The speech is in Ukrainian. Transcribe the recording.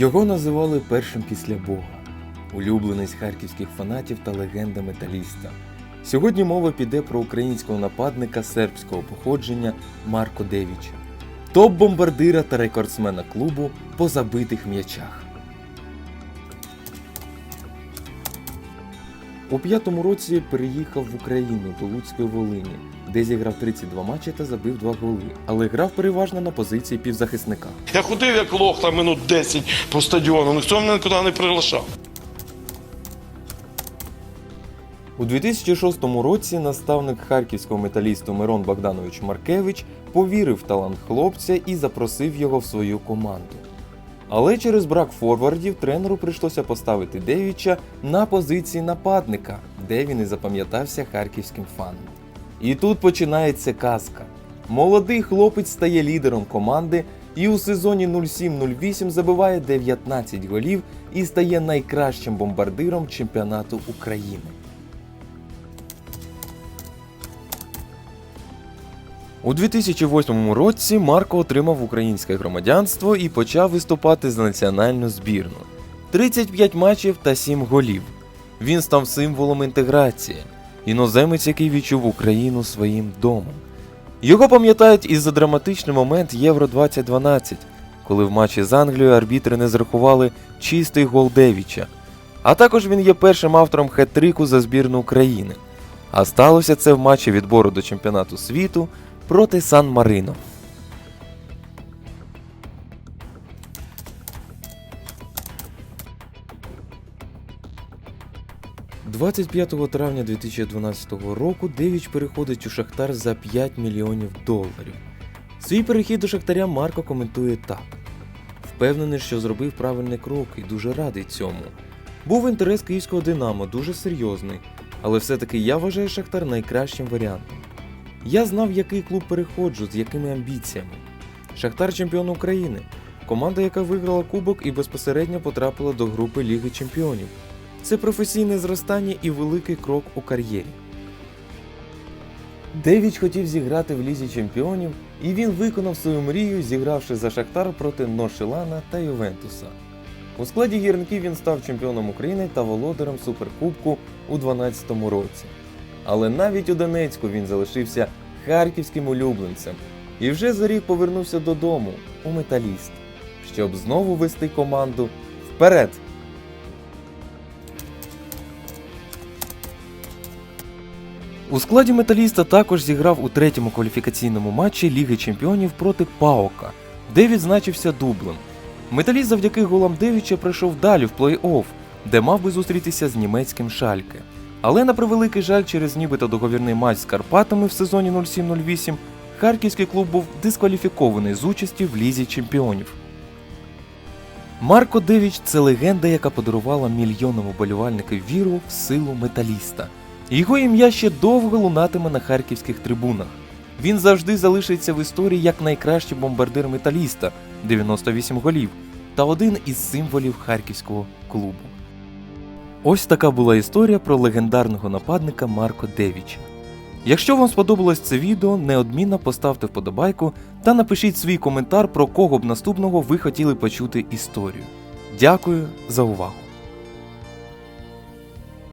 Його називали першим після Бога, улюбленець харківських фанатів та легенда металіста. Сьогодні мова піде про українського нападника сербського походження Марко Девіча, топ-бомбардира та рекордсмена клубу по забитих м'ячах. У п'ятому році переїхав в Україну до Луцької Волині, де зіграв 32 матчі та забив 2 голи, але грав переважно на позиції півзахисника. Я ходив як лох там минут 10 по стадіону, ніхто мене нікуди не приглашав. У 2006 році наставник харківського металісту Мирон Богданович Маркевич повірив в талант хлопця і запросив його в свою команду. Але через брак форвардів тренеру прийшлося поставити Девіча на позиції нападника, де він і запам'ятався харківським фанам. І тут починається казка. Молодий хлопець стає лідером команди і у сезоні 07-08 забиває 19 голів і стає найкращим бомбардиром чемпіонату України. У 2008 році Марко отримав українське громадянство і почав виступати за національну збірну. 35 матчів та 7 голів. Він став символом інтеграції, іноземець, який відчув Україну своїм домом. Його пам'ятають і за драматичний момент Євро 2012, коли в матчі з Англією арбітри не зрахували чистий гол Девіча. А також він є першим автором хет-трику за збірну України. А сталося це в матчі відбору до чемпіонату світу проти Сан Марино. «25 травня 2012 року Девіч переходить у Шахтар за 5 мільйонів доларів. Свій перехід до Шахтаря Марко коментує так: впевнений, що зробив правильний крок і дуже радий цьому. Був інтерес київського Динамо дуже серйозний, але все-таки я вважаю Шахтар найкращим варіантом. Я знав, який клуб переходжу, з якими амбіціями. Шахтар чемпіон України, команда, яка виграла кубок і безпосередньо потрапила до групи Ліги Чемпіонів. Це професійне зростання і великий крок у кар'єрі. Девіч хотів зіграти в Лізі Чемпіонів, і він виконав свою мрію, зігравши за Шахтар проти Ношелана та Ювентуса. У складі гірників він став чемпіоном України та володарем Суперкубку у 2012 році. Але навіть у Донецьку він залишився харківським улюбленцем і вже за рік повернувся додому у металіст, щоб знову вести команду вперед. У складі металіста також зіграв у третьому кваліфікаційному матчі Ліги Чемпіонів проти Паука, де відзначився дублем. Металіст завдяки голам Девіча пройшов далі в плей-офф, де мав би зустрітися з німецьким Шальке. Але на превеликий жаль, через нібито договірний матч з Карпатами в сезоні 07-08 харківський клуб був дискваліфікований з участі в лізі чемпіонів. Марко Девіч це легенда, яка подарувала мільйонам уболівальників віру в силу металіста. Його ім'я ще довго лунатиме на харківських трибунах. Він завжди залишиться в історії як найкращий бомбардир металіста 98 голів та один із символів харківського клубу. Ось така була історія про легендарного нападника Марко Девіча. Якщо вам сподобалось це відео, неодмінно поставте вподобайку та напишіть свій коментар, про кого б наступного ви хотіли почути історію. Дякую за увагу!